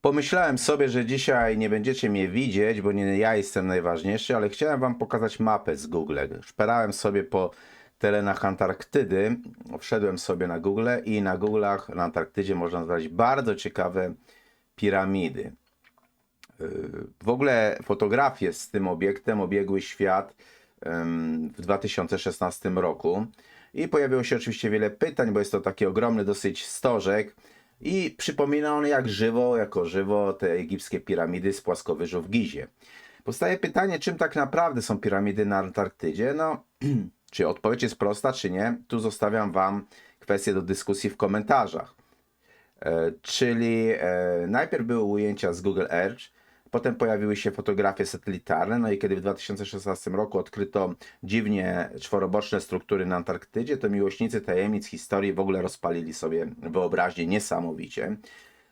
Pomyślałem sobie, że dzisiaj nie będziecie mnie widzieć, bo nie ja jestem najważniejszy, ale chciałem wam pokazać mapę z Google. Szperałem sobie po terenach Antarktydy, wszedłem sobie na Google i na Google'ach na Antarktydzie można znaleźć bardzo ciekawe piramidy. Yy, W ogóle fotografie z tym obiektem obiegły świat w 2016 roku i pojawiło się oczywiście wiele pytań, bo jest to taki ogromny dosyć stożek i przypomina on jak żywo, jako żywo te egipskie piramidy z płaskowyżu w Gizie. Powstaje pytanie, czym tak naprawdę są piramidy na Antarktydzie? No, czy odpowiedź jest prosta, czy nie? Tu zostawiam Wam kwestię do dyskusji w komentarzach. E, czyli e, najpierw były ujęcia z Google Earth, potem pojawiły się fotografie satelitarne, no i kiedy w 2016 roku odkryto dziwnie czworoboczne struktury na Antarktydzie, to miłośnicy tajemnic historii w ogóle rozpalili sobie wyobraźnię niesamowicie,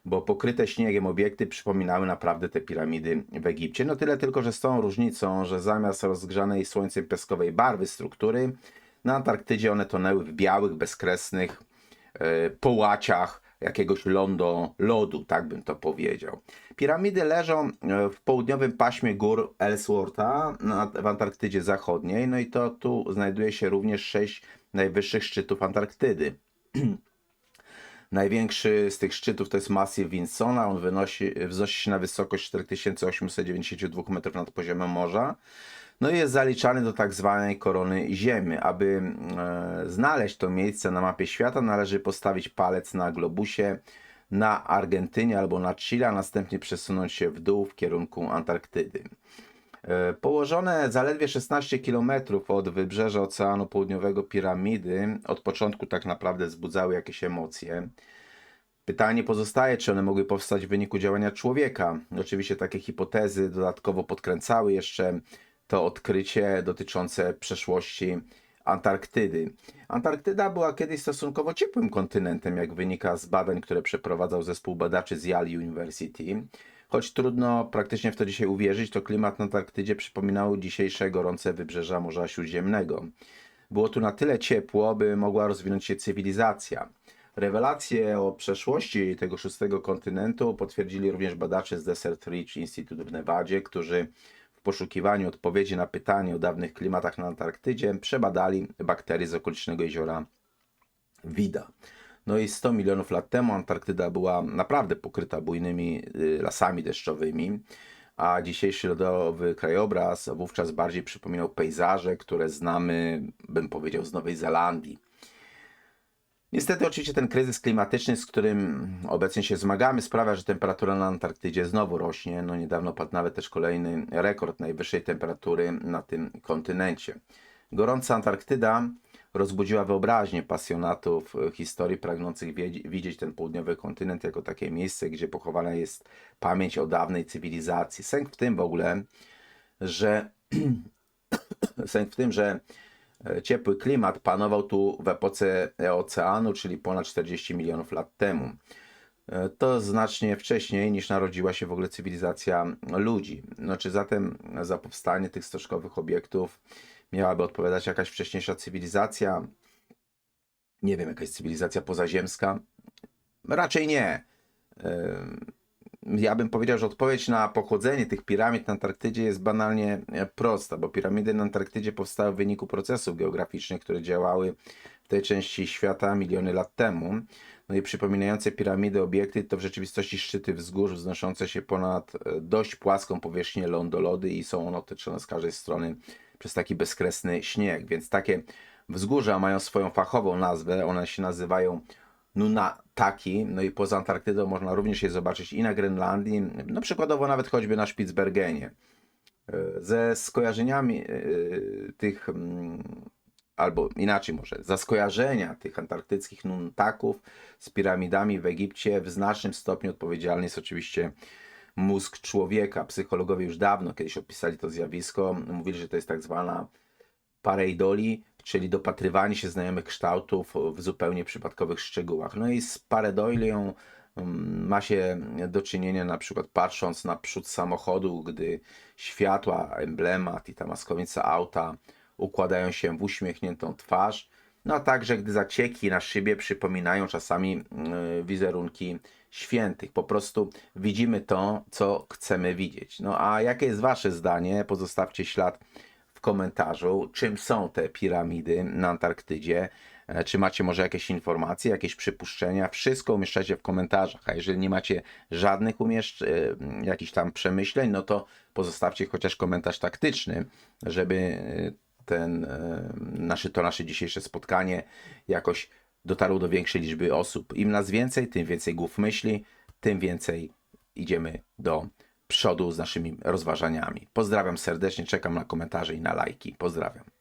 bo pokryte śniegiem obiekty przypominały naprawdę te piramidy w Egipcie. No tyle tylko, że z tą różnicą, że zamiast rozgrzanej słońcem piaskowej barwy struktury, na Antarktydzie one tonęły w białych, bezkresnych e, połaciach jakiegoś londo, lodu, tak bym to powiedział. Piramidy leżą e, w południowym paśmie gór Ellswortha w Antarktydzie Zachodniej, no i to tu znajduje się również sześć najwyższych szczytów Antarktydy. Największy z tych szczytów to jest Massive Winsona, on wynosi, wznosi się na wysokość 4892 metrów nad poziomem morza. No i jest zaliczany do tak zwanej korony Ziemi. Aby e, znaleźć to miejsce na mapie świata, należy postawić palec na globusie na Argentynie albo na Chile, a następnie przesunąć się w dół w kierunku Antarktydy. E, Położone zaledwie 16 km od wybrzeża Oceanu Południowego piramidy od początku tak naprawdę wzbudzały jakieś emocje. Pytanie pozostaje, czy one mogły powstać w wyniku działania człowieka. Oczywiście takie hipotezy dodatkowo podkręcały jeszcze to odkrycie dotyczące przeszłości Antarktydy. Antarktyda była kiedyś stosunkowo ciepłym kontynentem, jak wynika z badań, które przeprowadzał zespół badaczy z Yale University. Choć trudno praktycznie w to dzisiaj uwierzyć, to klimat na Antarktydzie przypominał dzisiejsze gorące wybrzeża Morza Śródziemnego. Było tu na tyle ciepło, by mogła rozwinąć się cywilizacja. Rewelacje o przeszłości tego szóstego kontynentu potwierdzili również badacze z Desert Ridge Institute w Nevadzie, którzy poszukiwaniu odpowiedzi na pytanie o dawnych klimatach na Antarktydzie przebadali bakterie z okolicznego jeziora Wida. No i 100 milionów lat temu Antarktyda była naprawdę pokryta bujnymi y, lasami deszczowymi, a dzisiejszy lodowy krajobraz wówczas bardziej przypominał pejzaże, które znamy, bym powiedział, z Nowej Zelandii. Niestety oczywiście ten kryzys klimatyczny, z którym obecnie się zmagamy, sprawia, że temperatura na Antarktydzie znowu rośnie. No niedawno padł nawet też kolejny rekord najwyższej temperatury na tym kontynencie. Gorąca Antarktyda rozbudziła wyobraźnię pasjonatów historii pragnących widzieć ten południowy kontynent jako takie miejsce, gdzie pochowana jest pamięć o dawnej cywilizacji. Sęk w tym w ogóle, że sęk w tym, że ciepły klimat panował tu w epoce oceanu, czyli ponad 40 milionów lat temu. E, To znacznie wcześniej niż narodziła się w ogóle cywilizacja ludzi. Czy zatem za powstanie tych stożkowych obiektów miałaby odpowiadać jakaś wcześniejsza cywilizacja? Nie wiem, jakaś cywilizacja pozaziemska? Raczej nie. Ja bym powiedział, że odpowiedź na pochodzenie tych piramid na Antarktydzie jest banalnie e, prosta, bo piramidy na Antarktydzie powstały w wyniku procesów geograficznych, które działały w tej części świata miliony lat temu. No i przypominające piramidy obiekty to w rzeczywistości szczyty wzgórz wznoszące się ponad e, dość płaską powierzchnię lądolody i są one otoczone z każdej strony przez taki bezkresny śnieg. Więc takie wzgórza mają swoją fachową nazwę, one się nazywają Nunataki, no i poza Antarktydą można również je zobaczyć i na Grenlandii, no przykładowo nawet choćby na Spitsbergenie. E, Ze skojarzeniami e, tych, mm, albo inaczej może, za skojarzenia tych antarktyckich Nuntaków z piramidami w Egipcie w znacznym stopniu odpowiedzialny jest oczywiście mózg człowieka. Psychologowie już dawno kiedyś opisali to zjawisko, mówili, że to jest tak zwana pareidoli, czyli dopatrywanie się znajomych kształtów w zupełnie przypadkowych szczegółach. No i z pareidolią mm, ma się do czynienia na przykład patrząc na przód samochodu, gdy światła, emblemat i ta maskownica auta układają się w uśmiechniętą twarz, no a także gdy zacieki na szybie przypominają czasami y, wizerunki Świętych. Po prostu widzimy to, co chcemy widzieć. No a jakie jest Wasze zdanie? Pozostawcie ślad komentarzu, czym są te piramidy na Antarktydzie. E, Czy macie może jakieś informacje, jakieś przypuszczenia? Wszystko umieszczacie w komentarzach. A jeżeli nie macie żadnych umieszcz, e, jakichś tam przemyśleń, no to pozostawcie chociaż komentarz taktyczny, żeby e, ten, nasze, to nasze dzisiejsze spotkanie jakoś dotarło do większej liczby osób. Im nas więcej, tym więcej głów myśli, tym więcej idziemy do przodu z naszymi rozważaniami. Pozdrawiam serdecznie, czekam na komentarze i na lajki. Pozdrawiam.